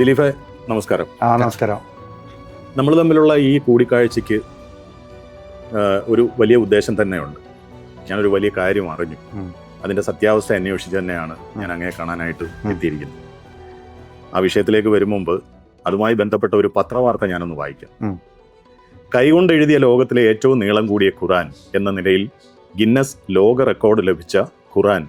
ദിലീപ് നമസ്കാരം. ആ നമസ്കാരം. നമ്മൾ തമ്മിലുള്ള ഈ കൂടിക്കാഴ്ചയ്ക്ക് ഒരു വലിയ ഉദ്ദേശം തന്നെയുണ്ട്. ഞാനൊരു വലിയ കാര്യം അറിഞ്ഞു. അതിന്റെ സത്യാവസ്ഥ അന്വേഷിച്ച് തന്നെയാണ് ഞാൻ അങ്ങനെ കാണാനായിട്ട്. എത്തിയിരിക്കുന്നത്. ആ വിഷയത്തിലേക്ക് വരും മുമ്പ് അതുമായി ബന്ധപ്പെട്ട ഒരു പത്രവാർത്ത ഞാനൊന്ന് വായിക്കാം. കൈകൊണ്ട് എഴുതിയ ലോകത്തിലെ ഏറ്റവും നീളം കൂടിയ ഖുറാൻ എന്ന നിലയിൽ ഗിന്നസ് ലോക റെക്കോർഡ് ലഭിച്ച ഖുറാൻ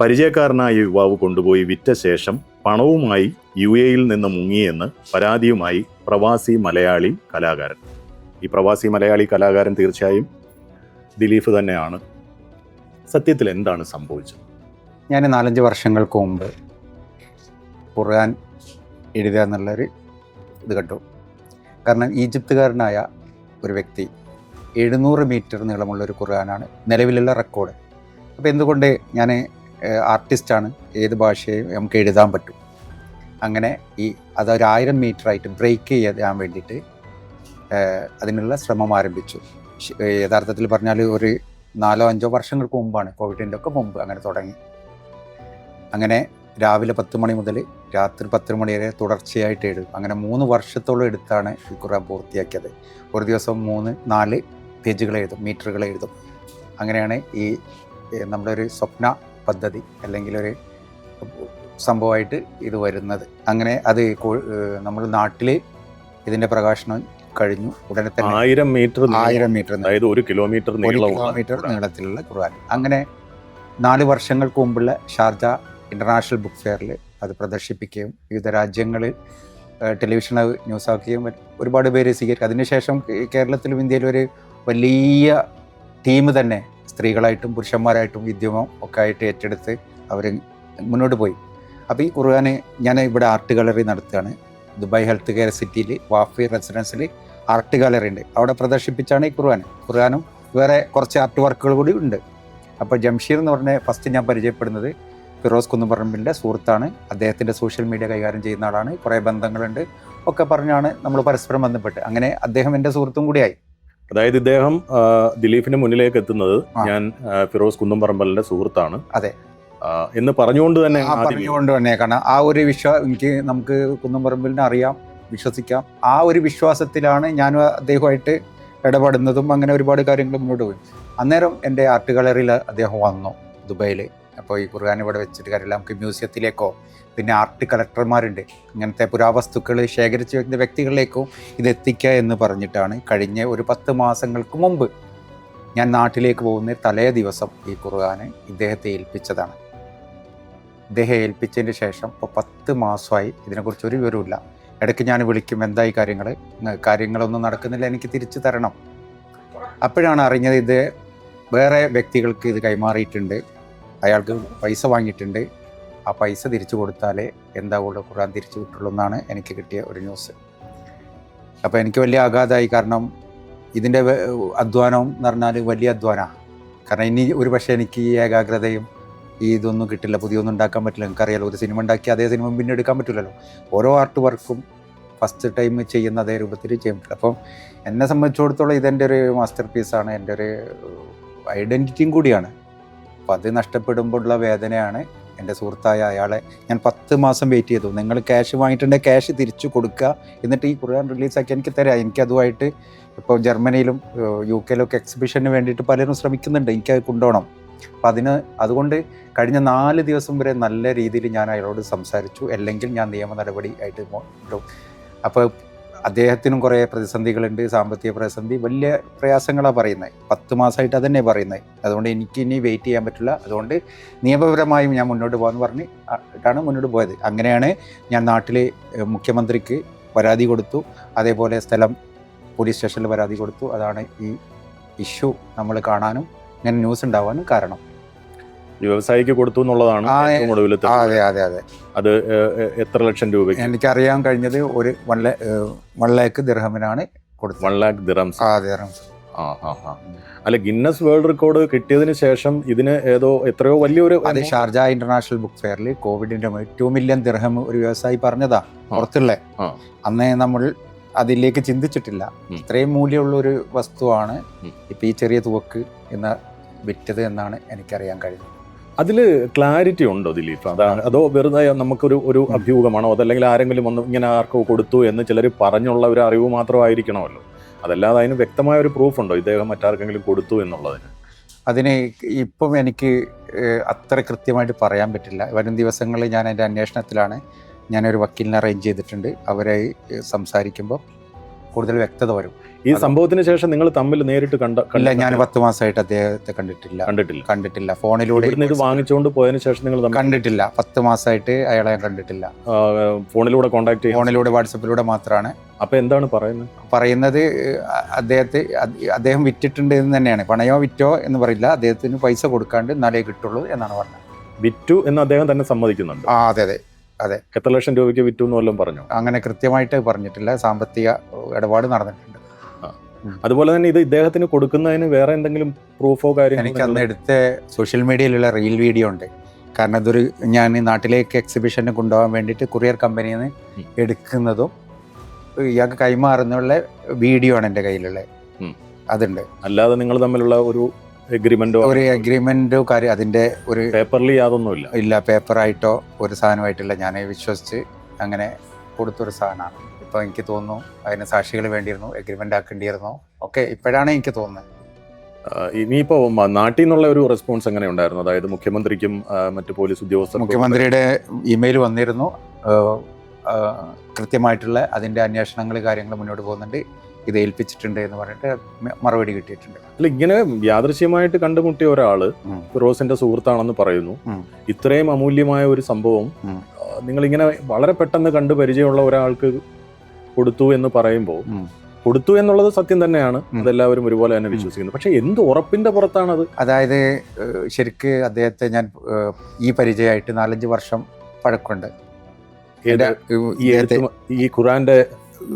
പരിചയക്കാരനായ യുവാവ് കൊണ്ടുപോയി വിറ്റ ശേഷം പണവുമായി യു എയിൽ നിന്ന് മുങ്ങിയെന്ന് പരാതിയുമായി പ്രവാസി മലയാളി കലാകാരൻ. ഈ പ്രവാസി മലയാളി കലാകാരൻ തീർച്ചയായും ദിലീഫ് തന്നെയാണ്. സത്യത്തിൽ എന്താണ് സംഭവിച്ചത്? ഞാൻ നാലഞ്ച് വർഷങ്ങൾക്ക് മുമ്പ് ഖുർആൻ എഴുതുക എന്നുള്ളൊരു ഇത് കണ്ടു. കാരണം ഈജിപ്തുകാരനായ ഒരു വ്യക്തി എഴുന്നൂറ് മീറ്റർ നീളമുള്ള ഒരു ഖുർആനാണ് നിലവിലുള്ള റെക്കോർഡ്. അപ്പോൾ എന്തുകൊണ്ട് ഞാൻ ആർട്ടിസ്റ്റാണ് ഏത് ഭാഷയും നമുക്ക് എഴുതാൻ പറ്റും. അങ്ങനെ ഈ അതൊരു ആയിരം മീറ്റർ ആയിട്ട് ബ്രേക്ക് ചെയ്യാൻ വേണ്ടിയിട്ട് അതിനുള്ള ശ്രമം ആരംഭിച്ചു. യഥാർത്ഥത്തിൽ പറഞ്ഞാൽ ഒരു നാലോ അഞ്ചോ വർഷങ്ങൾക്ക് മുമ്പാണ് കോവിഡിന്റെ ഒക്കെ മുമ്പ് അങ്ങനെ തുടങ്ങി. അങ്ങനെ രാവിലെ പത്ത് മണി മുതൽ രാത്രി പത്ത് മണി വരെ തുടർച്ചയായിട്ട് എഴുതും അങ്ങനെ മൂന്ന് വർഷത്തോളം എടുത്താണ് ഈ ഖുർആൻ പൂർത്തിയാക്കിയത്. ഒരു ദിവസം മൂന്ന് നാല് പേജുകൾ എഴുതും മീറ്ററുകൾ എഴുതും. അങ്ങനെയാണ് ഈ നമ്മുടെ ഒരു സ്വപ്ന പദ്ധതി അല്ലെങ്കിൽ ഒരു സംഭവമായിട്ട് ഇത് വരുന്നത്. അങ്ങനെ അത് നമ്മൾ നാട്ടിൽ ഇതിന്റെ പ്രകാശനം കഴിഞ്ഞു. ഉടനെ തന്നെ ആയിരം മീറ്റർ ആയിരം മീറ്റർ അതായത് ഒരു കിലോമീറ്റർ കിലോമീറ്റർ. നീളത്തിലുള്ള ഖുർആൻ. അങ്ങനെ നാല് വർഷങ്ങൾക്ക് മുമ്പുള്ള ഷാർജ ഇന്റർനാഷണൽ ബുക്ക് ഫെയറിൽ അത് പ്രദർശിപ്പിക്കുകയും വിവിധ രാജ്യങ്ങളിൽ ടെലിവിഷൻ ന്യൂസ് ആക്കുകയും ഒരുപാട് പേര് സ്വീകരിക്കും. അതിനുശേഷം കേരളത്തിലും ഇന്ത്യയിലും ഒരു വലിയ ടീം തന്നെ സ്ത്രീകളായിട്ടും പുരുഷന്മാരായിട്ടും വിദ്യമോ ഒക്കെ ആയിട്ട് ഏറ്റെടുത്ത് അവർ മുന്നോട്ട് പോയി. അപ്പോൾ ഈ ഖുർആന് ഞാൻ ഇവിടെ ആർട്ട് ഗാലറി നടത്തുകയാണ്. ദുബായ് ഹെൽത്ത് കെയർ സിറ്റിയിൽ വാഫി റെസിഡൻസിൽ ആർട്ട് ഗാലറി ഉണ്ട്. അവിടെ പ്രദർശിപ്പിച്ചാണ് ഈ ഖുർആൻ. ഖുർആനും വേറെ കുറച്ച് ആർട്ട് വർക്കുകൾ കൂടി ഉണ്ട്. അപ്പോൾ ജംഷീർ എന്ന് പറഞ്ഞ ഫസ്റ്റ് ഞാൻ പരിചയപ്പെടുന്നത് ഫിറോസ് കുന്നുപറമ്പിന്റെ സുഹൃത്താണ്. അദ്ദേഹത്തിന്റെ സോഷ്യൽ മീഡിയ കൈകാര്യം ചെയ്യുന്ന ആളാണ്. കുറേ ബന്ധങ്ങളുണ്ട്. ഒക്കെ പറഞ്ഞാണ് നമ്മൾ പരസ്പരം ബന്ധപ്പെട്ട്. അങ്ങനെ അദ്ദേഹം എന്റെ സുഹൃത്തും കൂടിയായി. അതായത് ഇദ്ദേഹം ദിലീപിന് മുന്നിലേക്ക് എത്തുന്നത് ഞാൻ ഫിറോസ് കുന്നുംപറമ്പലിന്റെ സുഹൃത്താണ്. അതെ. എന്ന് പറഞ്ഞുകൊണ്ട് തന്നെ പറഞ്ഞുകൊണ്ട് തന്നെ കാരണം ആ ഒരു വിശ്വാസം എനിക്ക് നമുക്ക് കുന്നുംപറമ്പലിനെ അറിയാം വിശ്വസിക്കാം. ആ ഒരു വിശ്വാസത്തിലാണ് ഞാൻ അദ്ദേഹമായിട്ട് ഇടപെടുന്നതും അങ്ങനെ ഒരുപാട് കാര്യങ്ങൾ മുന്നോട്ട് പോയി. അന്നേരം എന്റെ ആർട്ട് ഗാലറിയിൽ അദ്ദേഹം വന്നു ദുബൈയിൽ അപ്പോൾ ഈ ഖുർആൻ ഇവിടെ വെച്ചിട്ട് കാര്യമില്ല. നമുക്ക് മ്യൂസിയത്തിലേക്കോ പിന്നെ ആർട്ട് കളക്ടർമാരുണ്ട്. ഇങ്ങനത്തെ പുരാവസ്തുക്കൾ ശേഖരിച്ച് വെക്കുന്ന വ്യക്തികളിലേക്കോ ഇത് എത്തിക്കുക എന്ന് പറഞ്ഞിട്ടാണ് കഴിഞ്ഞ ഒരു പത്ത് മാസങ്ങൾക്ക് മുമ്പ് ഞാൻ നാട്ടിലേക്ക് പോകുന്ന തലേ ദിവസം ഈ ഖുർആൻ ഇദ്ദേഹത്തെ ഏൽപ്പിച്ചതാണ്. ഇദ്ദേഹം ഏൽപ്പിച്ചതിന് ശേഷം ഇപ്പോൾ പത്ത് മാസമായി ഇതിനെക്കുറിച്ച് ഒരു വിവരമില്ല ഇടയ്ക്ക് ഞാൻ വിളിക്കും എന്തായി കാര്യങ്ങൾ? കാര്യങ്ങളൊന്നും നടക്കുന്നില്ല എനിക്ക് തിരിച്ചു തരണം. അപ്പോഴാണ് അറിഞ്ഞത് ഇത് വേറെ വ്യക്തികൾക്ക് ഇത് കൈമാറിയിട്ടുണ്ട്. അയാൾക്ക് പൈസ വാങ്ങിയിട്ടുണ്ട്. ആ പൈസ തിരിച്ചു കൊടുത്താലേ എന്താ എന്താവുള്ളൂ ഖുർആൻ തിരിച്ചു കിട്ടുള്ളൂ എന്നാണ് എനിക്ക് കിട്ടിയ ഒരു ന്യൂസ് അപ്പോൾ എനിക്ക് വലിയ ആഘാതമായി. കാരണം ഇതിന്റെ അധ്വാനം എന്ന് പറഞ്ഞാൽ വലിയ അധ്വാനമാണ് കാരണം ഇനി ഒരു പക്ഷേ എനിക്ക് ഈ ഏകാഗ്രതയും ഈ ഇതൊന്നും കിട്ടില്ല. പുതിയൊന്നും ഉണ്ടാക്കാൻ പറ്റില്ല. നിങ്ങൾക്കറിയാലോ ഒരു സിനിമ ഉണ്ടാക്കി അതേ സിനിമ പിന്നെ എടുക്കാൻ പറ്റില്ലല്ലോ ഓരോ ആർട്ട് വർക്കും ഫസ്റ്റ് ടൈം ചെയ്യുന്ന അതേ രൂപത്തിൽ ചെയ്യാൻ പറ്റില്ല. അപ്പം എന്നെ സംബന്ധിച്ചിടത്തോളം ഇതെന്റെ ഒരു മാസ്റ്റർ പീസാണ് എന്റെ ഒരു ഐഡന്റിറ്റിയും കൂടിയാണ്. അപ്പോൾ അത് നഷ്ടപ്പെടുമ്പോഴുള്ള വേദനയാണ് എന്റെ സുഹൃത്തായ അയാളെ ഞാൻ പത്ത് മാസം വെയിറ്റ് ചെയ്തു. നിങ്ങൾ ക്യാഷ് വാങ്ങിയിട്ടുണ്ടെങ്കിൽ ക്യാഷ് തിരിച്ചു കൊടുക്കുക. എന്നിട്ട് ഈ ഖുർആൻ റിലീസാക്കി എനിക്ക് തരാം. എനിക്ക് അതുമായിട്ട് ഇപ്പോൾ ജർമ്മനിയിലും യു കെയിലൊക്കെ എക്സിബിഷന് വേണ്ടിയിട്ട് പലരും ശ്രമിക്കുന്നുണ്ട്. എനിക്കത് കൊണ്ടുപോകണം. അപ്പം അതിന് അതുകൊണ്ട് കഴിഞ്ഞ നാല് ദിവസം വരെ നല്ല രീതിയിൽ ഞാൻ അയാളോട് സംസാരിച്ചു. അല്ലെങ്കിൽ ഞാൻ നിയമ നടപടി ആയിട്ട് അപ്പോൾ അദ്ദേഹത്തിനും കുറേ പ്രതിസന്ധികളുണ്ട് സാമ്പത്തിക പ്രതിസന്ധി. വലിയ പ്രയാസങ്ങളാണ് പറയുന്നത്. പത്ത് മാസമായിട്ട് അതന്നെ പറയുന്നത്. അതുകൊണ്ട് എനിക്ക് ഇനി വെയിറ്റ് ചെയ്യാൻ പറ്റില്ല. അതുകൊണ്ട് നിയമപരമായും ഞാൻ മുന്നോട്ട് പോകാമെന്ന് പറഞ്ഞ് ആയിട്ടാണ് മുന്നോട്ട് പോയത്. അങ്ങനെയാണ് ഞാൻ നാട്ടിൽ മുഖ്യമന്ത്രിക്ക് പരാതി കൊടുത്തു. അതേപോലെ സ്ഥലം പോലീസ് സ്റ്റേഷനിൽ പരാതി കൊടുത്തു. അതാണ് ഈ ഇഷ്യൂ നമ്മൾ കാണാനും ഇങ്ങനെ ന്യൂസ് ഉണ്ടാവാനും കാരണം. വ്യവസായിക്ക് കൊടുത്തു എന്നുള്ളതാണ് ആ, ഏറ്റവും ഒടുവിലത്തെ അതെ അതെ അതെ. അത് എത്ര ലക്ഷം രൂപയ്ക്ക്? എനിക്കറിയാൻ കഴിഞ്ഞത് ഒരു വൺ വൺ ലാക്ക് ദിർഹമിനാണ് കൊടുത്തത്. വൺ ലാക്ക് ദിറംസ് ആ ആ അല്ല ഗിന്നസ് വേൾഡ് റെക്കോർഡ് കിട്ടിയതിന് ശേഷം ഇതിന് ഏതോ എത്രയോ വലിയൊരു അത് ഷാർജ ഇന്റർനാഷണൽ ബുക്ക് ഫെയറിൽ കോവിഡിന്റെ ടു മില്യൺ ദിർഹം ഒരു വ്യവസായി പറഞ്ഞതാ പുറത്തുള്ള. അന്നേ നമ്മൾ അതിലേക്ക് ചിന്തിച്ചിട്ടില്ല. ഇത്രയും മൂല്യമുള്ള ഒരു വസ്തുവാണ്. ഇപ്പൊ ഈ ചെറിയ തുവക്ക് എന്ന വിറ്റത് എന്നാണ് എനിക്കറിയാൻ കഴിഞ്ഞത്. അതിൽ ക്ലാരിറ്റി ഉണ്ടോ ദിലീപ്? അതാണ്. അതോ വെറുതെ നമുക്കൊരു ഒരു അഭ്യൂഹമാണോ? അതല്ലെങ്കിൽ ആരെങ്കിലും ഒന്ന് ഇങ്ങനെ ആർക്കോ കൊടുത്തു എന്ന് ചിലർ പറഞ്ഞുള്ള ഒരു അറിവ് മാത്രമായിരിക്കണമല്ലോ. അതല്ലാതെ അതിന് വ്യക്തമായ ഒരു പ്രൂഫ് ഉണ്ടോ ഇദ്ദേഹം മറ്റാർക്കെങ്കിലും കൊടുത്തു എന്നുള്ളതിന്? അതിന് ഇപ്പം എനിക്ക് അത്ര കൃത്യമായിട്ട് പറയാൻ പറ്റില്ല. വരും ദിവസങ്ങളിൽ ഞാൻ എന്റെ അന്വേഷണത്തിലാണ്. ഞാനൊരു വക്കീലിനെ അറേഞ്ച് ചെയ്തിട്ടുണ്ട്. അവരെ സംസാരിക്കുമ്പോൾ കൂടുതൽ വ്യക്തത വരും. ഈ സംഭവത്തിന് ശേഷം നിങ്ങൾ തമ്മിൽ നേരിട്ട് കണ്ട ഇല്ല ഞാൻ പത്ത് മാസമായിട്ട് അദ്ദേഹത്തെ കണ്ടിട്ടില്ല. കണ്ടിട്ടില്ല. കണ്ടിട്ടില്ല. ഫോണിലൂടെ ഇത് വാങ്ങിച്ചുകൊണ്ട് പോയതിനു ശേഷം നിങ്ങൾ കണ്ടിട്ടില്ല. പത്ത് മാസമായിട്ട് അയാളെ ഞാൻ കണ്ടിട്ടില്ല. ഫോണിലൂടെ കോൺടാക്ട് ചെയ്യും. ഫോണിലൂടെ വാട്സപ്പിലൂടെ മാത്രമാണ്. അപ്പൊ എന്താണ് പറയുന്നത്? പറയുന്നത് അദ്ദേഹത്തെ അദ്ദേഹം വിറ്റിട്ടുണ്ട് എന്ന് തന്നെയാണ്. പണയോ വിറ്റോ എന്ന് പറയില്ല. അദ്ദേഹത്തിന് പൈസ കൊടുക്കാണ്ട് എന്നാലേ കിട്ടുള്ളൂ എന്നാണ് പറഞ്ഞത്. വിറ്റു എന്ന് അദ്ദേഹം തന്നെ സമ്മതിക്കുന്നുണ്ട്. ആ അതെ അതെ. എത്ര ലക്ഷം രൂപയ്ക്ക് വിറ്റു എന്ന് വല്ലതും പറഞ്ഞു? അങ്ങനെ കൃത്യമായിട്ട് പറഞ്ഞിട്ടില്ല. സാമ്പത്തിക ഇടപാട് നടന്നിട്ടുണ്ട്. അതുപോലെ തന്നെ ഇത് ഇദ്ദേഹത്തിന് കൊടുക്കുന്നതിന് വേറെ എന്തെങ്കിലും പ്രൂഫോ കാര്യങ്ങളോ എനിക്ക് അന്ന് എടുത്ത സോഷ്യൽ മീഡിയയിലുള്ള റീൽ വീഡിയോ ഉണ്ട്. കാരണം ഇതൊരു ഞാൻ നാട്ടിലേക്ക് എക്സിബിഷന് കൊണ്ടുപോകാൻ വേണ്ടിയിട്ട് കൊറിയർ കമ്പനിയിൽ നിന്ന് എടുക്കുന്നതും ഇയാൾക്ക് കൈമാറുന്നുള്ള വീഡിയോ ആണ് എന്റെ കയ്യിലുള്ളത്. അതുണ്ട്. അല്ലാതെ നിങ്ങൾ തമ്മിലുള്ള ഒരു എഗ്രിമെന്റോ ഒരു എഗ്രിമെന്റോ കാര്യം അതിന്റെ ഒരു പേപ്പറിൽ യാതൊന്നുമില്ല. ഇല്ല പേപ്പറായിട്ടോ ഒരു സാധനമായിട്ടില്ല. ഞാൻ വിശ്വസിച്ച് അങ്ങനെ കൊടുത്തൊരു സാധനമാണ്. ഇപ്പോൾ എനിക്ക് തോന്നുന്നു അതിന് സാക്ഷികൾ വേണ്ടിയിരുന്നു എഗ്രിമെന്റ് ആക്കേണ്ടിയിരുന്നു. ഒക്കെ ഇപ്പോഴാണ് എനിക്ക് തോന്നുന്നത്. ഇനിയിപ്പോ നാട്ടിൽ നിന്നുള്ള ഒരു റെസ്പോൺസ് എങ്ങനെ ഉണ്ടായിരുന്നു? അതായത് മുഖ്യമന്ത്രിക്കും മറ്റു പോലീസ് ഉദ്യോഗസ്ഥർ മുഖ്യമന്ത്രിയുടെ ഇമെയിൽ വന്നിരുന്നു. കൃത്യമായിട്ടുള്ള അതിന്റെ അന്വേഷണങ്ങൾ കാര്യങ്ങൾ മുന്നോട്ട് പോകുന്നുണ്ട്. ഇത് ഏൽപ്പിച്ചിട്ടുണ്ട് എന്ന് പറഞ്ഞിട്ട് മറുപടി കിട്ടിയിട്ടുണ്ട്. അല്ല ഇങ്ങനെ യാദൃശ്യമായിട്ട് കണ്ടുമുട്ടിയ ഒരാൾ. ഫിറോസിന്റെ സുഹൃത്താണെന്ന് പറയുന്നു. ഇത്രയും അമൂല്യമായ ഒരു സംഭവം നിങ്ങൾ ഇങ്ങനെ വളരെ പെട്ടെന്ന് കണ്ടു പരിചയമുള്ള ഒരാൾക്ക് കൊടുത്തു എന്ന് പറയുമ്പോൾ കൊടുത്തു എന്നുള്ളത് സത്യം തന്നെയാണ്. അതെല്ലാവരും ഒരുപോലെ തന്നെ വിശ്വസിക്കുന്നത് വിശ്വസിക്കുന്നു. പക്ഷെ എന്ത് ഉറപ്പിന്റെ പുറത്താണത്? അതായത് ഏഹ്, ശരിക്ക് അദ്ദേഹത്തെ ഞാൻ ഈ പരിചയമായിട്ട് നാലഞ്ച് വർഷം പഴക്കമുണ്ട്. ഈ ഖുറാന്റെ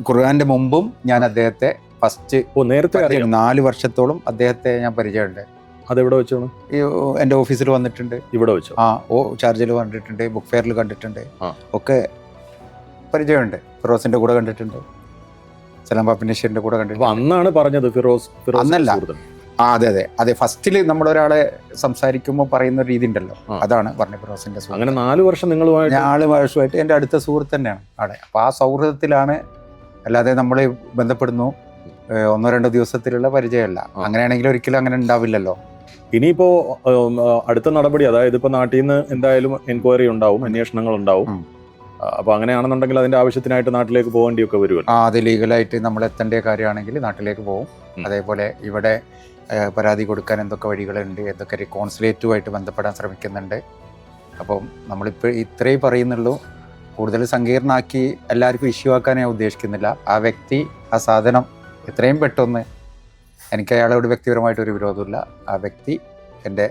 ഖുർആന്റെ മുമ്പും ഞാൻ അദ്ദേഹത്തെ ഫസ്റ്റ് ഓ നേരത്തെ നാല് വർഷത്തോളം അദ്ദേഹത്തെ ഞാൻ പരിചയമുണ്ട്. അതെവിടെ വെച്ചാണ്? ഈ എന്റെ ഓഫീസിൽ വന്നിട്ടുണ്ട്. ഇവിടെ വെച്ചു? ആ ഓ ചാർജിൽ കണ്ടിട്ടുണ്ട് ബുക്ക് ഫെയറിൽ കണ്ടിട്ടുണ്ട്. ഒക്കെ പരിചയമുണ്ട്. ഫിറോസിന്റെ കൂടെ കണ്ടിട്ടുണ്ട്. സലാം പാപ്പിനേശ്വരിന്റെ കൂടെ കണ്ടിട്ടുണ്ട്. അന്നാണ് പറഞ്ഞത് ഫിറോസ് അന്നല്ല. ആ അതെ അതെ. അതെ ഫസ്റ്റിൽ നമ്മളൊരാളെ സംസാരിക്കുമ്പോൾ പറയുന്ന ഒരു രീതി ഉണ്ടല്ലോ അതാണ് പറഞ്ഞ ഫിറോസിന്റെ അങ്ങനെ നാല് വർഷം നിങ്ങളുമായി നാല് വർഷമായിട്ട് എന്റെ അടുത്ത സുഹൃത്ത് തന്നെയാണ് അവിടെ അപ്പോൾ ആ സൗഹൃദത്തിലാണ് അല്ലാതെ നമ്മൾ ബന്ധപ്പെടുന്നു. ഒന്നോ രണ്ടോ ദിവസത്തിലുള്ള പരിചയമല്ല. അങ്ങനെയാണെങ്കിൽ ഒരിക്കലും അങ്ങനെ ഉണ്ടാവില്ലല്ലോ. ഇനിയിപ്പോ അടുത്ത നടപടി അതായത് ഇപ്പൊ നാട്ടിൽ നിന്ന് എന്തായാലും എൻക്വയറി ഉണ്ടാവും അന്വേഷണങ്ങൾ ഉണ്ടാവും. അപ്പൊ അങ്ങനെയാണെന്നുണ്ടെങ്കിൽ അതിന്റെ ആവശ്യത്തിനായിട്ട് നാട്ടിലേക്ക് പോകേണ്ടിയൊക്കെ വരുമല്ലോ. ആ അത് ലീഗലായിട്ട് നമ്മൾ എത്തേണ്ട കാര്യമാണെങ്കിൽ നാട്ടിലേക്ക് പോകും അതേപോലെ ഇവിടെ പരാതി കൊടുക്കാൻ എന്തൊക്കെ വഴികളുണ്ട് എന്തൊക്കെ കോൺസുലേറ്റുമായിട്ട് ബന്ധപ്പെടാൻ ശ്രമിക്കുന്നുണ്ട്. അപ്പം നമ്മളിപ്പോൾ ഇത്രയും പറയുന്നുള്ളൂ. കൂടുതൽ സങ്കീർണമാക്കി എല്ലാവർക്കും ഇഷ്യൂ ആക്കാൻ ഞാൻ ഉദ്ദേശിക്കുന്നില്ല. ആ വ്യക്തി ആ സാധനം എത്രയും പെട്ടെന്ന് എനിക്ക് അയാളോട് വ്യക്തിപരമായിട്ട് ഒരു വിരോധമില്ല. ആ വ്യക്തി എന്റെ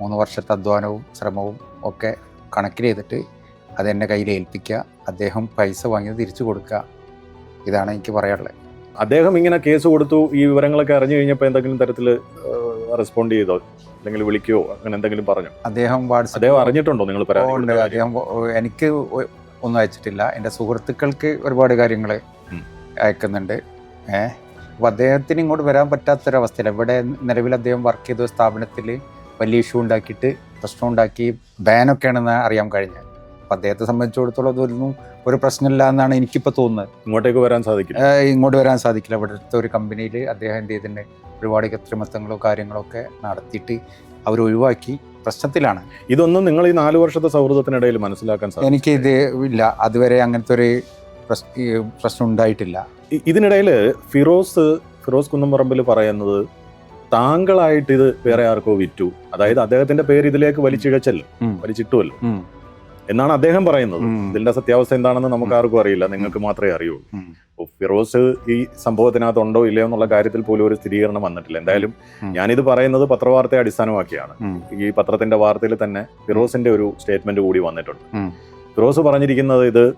മൂന്ന് വർഷത്തെ അധ്വാനവും ശ്രമവും ഒക്കെ കണക്കിൽ ചെയ്തിട്ട് അത് എന്റെ കയ്യിൽ ഏൽപ്പിക്കുക അദ്ദേഹം പൈസ വാങ്ങിയത് തിരിച്ചു കൊടുക്കുക. ഇതാണ് എനിക്ക് പറയാനുള്ളത്. അദ്ദേഹം ഇങ്ങനെ കേസ് കൊടുത്തു ഈ വിവരങ്ങളൊക്കെ അറിഞ്ഞു കഴിഞ്ഞപ്പോൾ എന്തെങ്കിലും തരത്തിൽ റെസ്പോണ്ട് ചെയ്തോ? അല്ലെങ്കിൽ വിളിക്കുകയോ അങ്ങനെ എന്തെങ്കിലും പറഞ്ഞു? അദ്ദേഹം അദ്ദേഹം അറിഞ്ഞിട്ടുണ്ടോ നിങ്ങൾ അദ്ദേഹം എനിക്ക് ഒന്നും അയച്ചിട്ടില്ല. എന്റെ സുഹൃത്തുക്കൾക്ക് ഒരുപാട് കാര്യങ്ങൾ. അയക്കുന്നുണ്ട്. ഏഹ് അപ്പോൾ അദ്ദേഹത്തിന് ഇങ്ങോട്ട് വരാൻ പറ്റാത്തൊരവസ്ഥയില്ല ഇവിടെ നിലവിൽ അദ്ദേഹം വർക്ക് ചെയ്ത സ്ഥാപനത്തിൽ വലിയ ഇഷ്യൂ ഉണ്ടാക്കിയിട്ട് പ്രശ്നം ഉണ്ടാക്കി ബാനൊക്കെയാണെന്ന് അറിയാൻ കഴിഞ്ഞത്. അപ്പം അദ്ദേഹത്തെ സംബന്ധിച്ചിടത്തോളം അതൊന്നും ഒരു പ്രശ്നമില്ല എന്നാണ് എനിക്കിപ്പോൾ തോന്നുന്നത്. ഇങ്ങോട്ടേക്ക് വരാൻ സാധിക്കും ഇങ്ങോട്ട് വരാൻ സാധിക്കില്ല. ഇവിടുത്തെ ഒരു കമ്പനിയിൽ അദ്ദേഹം എന്ത് ചെയ്തിട്ടുണ്ട്? ഒരുപാട് കൃത്രിമത്വങ്ങളോ കാര്യങ്ങളോ ഒക്കെ നടത്തിയിട്ട് അവർ ഒഴിവാക്കി പ്രശ്നത്തിലാണ്. ഇതൊന്നും നിങ്ങൾ ഈ നാല് വർഷത്തെ സൗഹൃദത്തിനിടയിൽ മനസ്സിലാക്കാൻ സാധിക്കും എനിക്ക് ഇത് ഇല്ല. അതുവരെ അങ്ങനത്തെ ഒരു പ്രശ്നം ഉണ്ടായിട്ടില്ല. ഇതിനിടയിൽ ഫിറോസ് ഫിറോസ് കുന്നംപറമ്പിൽ പറയുന്നത് താങ്കളായിട്ട് ഇത് വേറെ ആർക്കോ വിറ്റു. അതായത് അദ്ദേഹത്തിന്റെ പേര് ഇതിലേക്ക് വലിച്ചിഴച്ചല്ലോ. വലിച്ചിട്ടുമല്ലോ എന്നാണ് അദ്ദേഹം പറയുന്നത്. ഇതിന്റെ സത്യാവസ്ഥ എന്താണെന്ന് നമുക്ക് ആർക്കും അറിയില്ല. നിങ്ങൾക്ക് മാത്രമേ അറിയുള്ളൂ. ഉം. അപ്പോൾ ഫിറോസ് ഈ സംഭവത്തിനകത്ത് ഉണ്ടോ ഇല്ലയോ എന്നുള്ള കാര്യത്തിൽ പോലും ഒരു സ്ഥിരീകരണം വന്നിട്ടില്ല. എന്തായാലും. ഞാനിത് പറയുന്നത് പത്രവാർത്തയെ അടിസ്ഥാനമാക്കിയാണ്. ഈ പത്രത്തിന്റെ വാർത്തയിൽ തന്നെ ഫിറോസിന്റെ ഒരു സ്റ്റേറ്റ്മെന്റ് കൂടി വന്നിട്ടുണ്ട്. ഫിറോസ് പറഞ്ഞിരിക്കുന്നത് ഇത്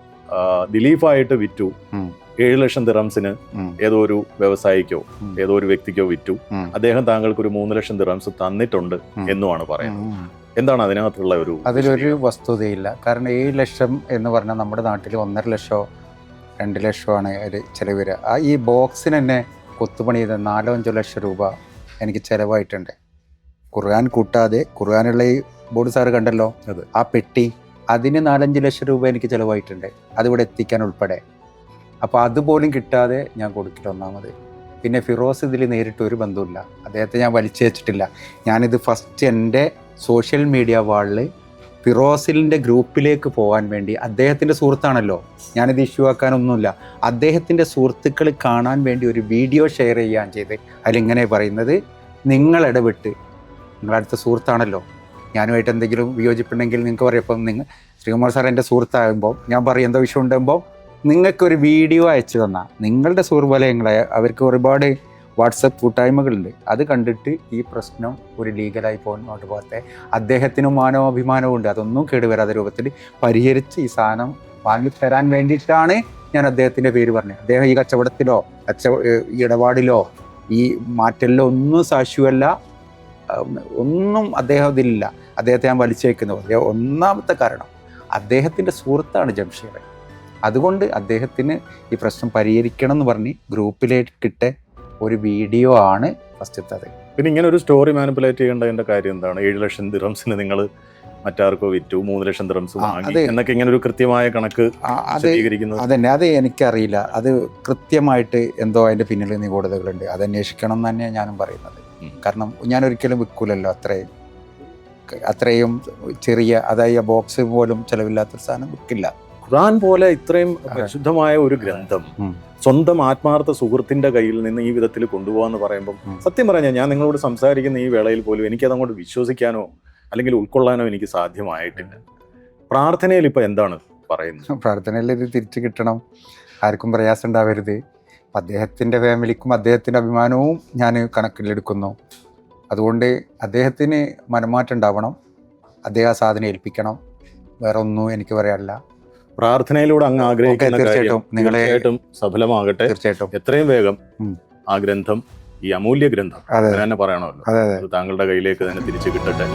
ദിലീഫായിട്ട് വിറ്റു. ഏഴ് ലക്ഷം ദിറംസിന്. ഏതോ ഒരു വ്യവസായിക്കോ. ഏതോ ഒരു വ്യക്തിക്കോ വിറ്റു. അദ്ദേഹം താങ്കൾക്ക് ഒരു മൂന്ന് ലക്ഷം ദിറംസ് തന്നിട്ടുണ്ട് എന്നുമാണ് പറയുന്നത്. എന്താണ് അതിനകത്തുള്ള ഒരു അതിലൊരു വസ്തുതയില്ല. കാരണം ഏഴ് ലക്ഷം എന്ന് പറഞ്ഞാൽ നമ്മുടെ നാട്ടിൽ ഒന്നര ലക്ഷമോ രണ്ട് ലക്ഷമാണ് ഒരു ചിലവ് വരിക. ആ ഈ ബോക്സിന് തന്നെ കൊത്തുപണി ചെയ്ത നാലോ അഞ്ചോ ലക്ഷം രൂപ എനിക്ക് ചിലവായിട്ടുണ്ട്. ഖുർആൻ കൂട്ടാതെ ഖുർആാനുള്ള ഈ ബോർഡ് സാറ് കണ്ടല്ലോ? അത്. ആ പെട്ടി അതിന് നാലഞ്ച് ലക്ഷം രൂപ എനിക്ക് ചിലവായിട്ടുണ്ട്. അതിവിടെ എത്തിക്കാൻ ഉൾപ്പെടെ. അപ്പോൾ അതുപോലും കിട്ടാതെ ഞാൻ കൊടുക്കില്ല ഒന്നാമത് പിന്നെ ഫിറോസ് ഇതിൽ നേരിട്ട് ഒരു ബന്ധമില്ല അദ്ദേഹത്തെ ഞാൻ വലിച്ചു വെച്ചിട്ടില്ല. ഞാനിത് ഫസ്റ്റ് എന്റെ സോഷ്യൽ മീഡിയ വാളിൽ ഫിറോസിലിന്റെ ഗ്രൂപ്പിലേക്ക് പോകാൻ വേണ്ടി അദ്ദേഹത്തിന്റെ സുഹൃത്താണല്ലോ. ഞാനിത് ഇഷ്യൂ ആക്കാനൊന്നുമില്ല. അദ്ദേഹത്തിന്റെ സുഹൃത്തുക്കൾ കാണാൻ വേണ്ടി ഒരു വീഡിയോ ഷെയർ ചെയ്യാൻ ചെയ്ത് അതിലിങ്ങനെ പറയുന്നത് നിങ്ങൾ ഇടപെട്ട് നിങ്ങളടുത്ത സുഹൃത്താണല്ലോ. ഞാനുമായിട്ട് എന്തെങ്കിലും വിയോജിപ്പുണ്ടെങ്കിൽ നിങ്ങൾക്ക് പറയാം. അപ്പം നിങ്ങൾ ശ്രീകുമാർ സാർ എന്റെ സുഹൃത്താകുമ്പോൾ ഞാൻ പറയും എന്തോ വിഷയം ഉണ്ടാകുമ്പോൾ നിങ്ങൾക്കൊരു വീഡിയോ അയച്ചു തന്നാൽ നിങ്ങളുടെ സുഹൃബലയങ്ങളെ അവർക്ക് ഒരുപാട് വാട്സപ്പ് കൂട്ടായ്മകളുണ്ട്. അത് കണ്ടിട്ട് ഈ പ്രശ്നം ഒരു ലീഗലായി പോകുന്നോട്ട് പോകത്തെ. അദ്ദേഹത്തിനും മാനവും അഭിമാനവും ഉണ്ട്. അതൊന്നും കേടുവരാത്ത രൂപത്തിൽ പരിഹരിച്ച് ഈ സാധനം വാങ്ങി തരാൻ വേണ്ടിയിട്ടാണ് ഞാൻ അദ്ദേഹത്തിന്റെ പേര് പറഞ്ഞത്. അദ്ദേഹം ഈ കച്ചവടത്തിലോ കച്ചവ ഈ ഇടപാടിലോ ഈ മാറ്റലിലോ ഒന്നും സാക്ഷിയല്ല. ഒന്നും അദ്ദേഹം ഇതിലില്ല. അദ്ദേഹത്തെ ഞാൻ വലിച്ചേക്കുന്നത് ഒന്നാമത്തെ കാരണം അദ്ദേഹത്തിന്റെ സുഹൃത്താണ് ജംഷീർ അതുകൊണ്ട് അദ്ദേഹത്തിന് ഈ പ്രശ്നം പരിഹരിക്കണം എന്ന് പറഞ്ഞ് ഗ്രൂപ്പിലേക്കിട്ട ഒരു വീഡിയോ ആണ് ഫസ്റ്റത്തത്. പിന്നെ ഇങ്ങനെ ഒരു സ്റ്റോറി മാനിപ്പുലേറ്റ് ചെയ്യേണ്ടതിന്റെ കാര്യം എന്താണ്? ഏഴ് ലക്ഷം ദിറംസിന് നിങ്ങൾ മറ്റാർക്കോ വിറ്റു മൂന്ന് ലക്ഷം ദിറംസ് വാങ്ങി എന്നൊക്കെ ഇങ്ങനെ ഒരു കൃത്യമായ കണക്ക് അതന്നെ അത് എനിക്കറിയില്ല. അത് കൃത്യമായിട്ട് എന്തോ അതിന്റെ പിന്നിൽ നിഗൂഢതകളുണ്ട്. അത് അന്വേഷിക്കണം എന്ന് തന്നെയാണ് ഞാനും പറയുന്നത്. കാരണം ഞാൻ ഒരിക്കലും വിൽക്കൂലല്ലോ അത്രയും. അത്രയും ചെറിയ അതായത് ബോക്സ് പോലും ചിലവില്ലാത്തൊരു സാധനം വിൽക്കില്ല. ഖുറാൻ പോലെ ഇത്രയും പരിശുദ്ധമായ ഒരു ഗ്രന്ഥം സ്വന്തം ആത്മാർത്ഥ സുഹൃത്തിന്റെ കയ്യിൽ നിന്ന് ഈ വിധത്തിൽ കൊണ്ടുപോകാന്ന് പറയുമ്പോൾ സത്യം പറഞ്ഞാൽ ഞാൻ നിങ്ങളോട് സംസാരിക്കുന്ന ഈ വേളയിൽ പോലും എനിക്ക് അങ്ങോട്ട് വിശ്വസിക്കാനോ അല്ലെങ്കിൽ ഉൾക്കൊള്ളാനോ എനിക്ക് സാധ്യമായിട്ടില്ല. പ്രാർത്ഥനയിൽ ഇപ്പൊ എന്താണ് പറയുന്നത്? പ്രാർത്ഥനയിൽ ഇത് തിരിച്ചു കിട്ടണം. ആർക്കും പ്രയാസം ഉണ്ടാവരുത്. അദ്ദേഹത്തിന്റെ ഫാമിലിക്കും അദ്ദേഹത്തിന്റെ അഭിമാനവും ഞാൻ കണക്കിലെടുക്കുന്നു. അതുകൊണ്ട് അദ്ദേഹത്തിന് മനമാറ്റം ഉണ്ടാവണം. അദ്ദേഹം ആ സാധനം ഏൽപ്പിക്കണം. വേറെ ഒന്നും എനിക്ക് പറയാനില്ല. പ്രാർത്ഥനയിലൂടെ അങ്ങ് ആഗ്രഹിക്കുന്ന തീർച്ചയായിട്ടും. സഫലമാകട്ടെ. തീർച്ചയായിട്ടും. എത്രയും വേഗം ആ ഗ്രന്ഥം ഈ അമൂല്യ ഗ്രന്ഥം തന്നെ പറയണമല്ലോ. താങ്കളുടെ കയ്യിലേക്ക് തന്നെ തിരിച്ചു കിട്ടട്ടെ.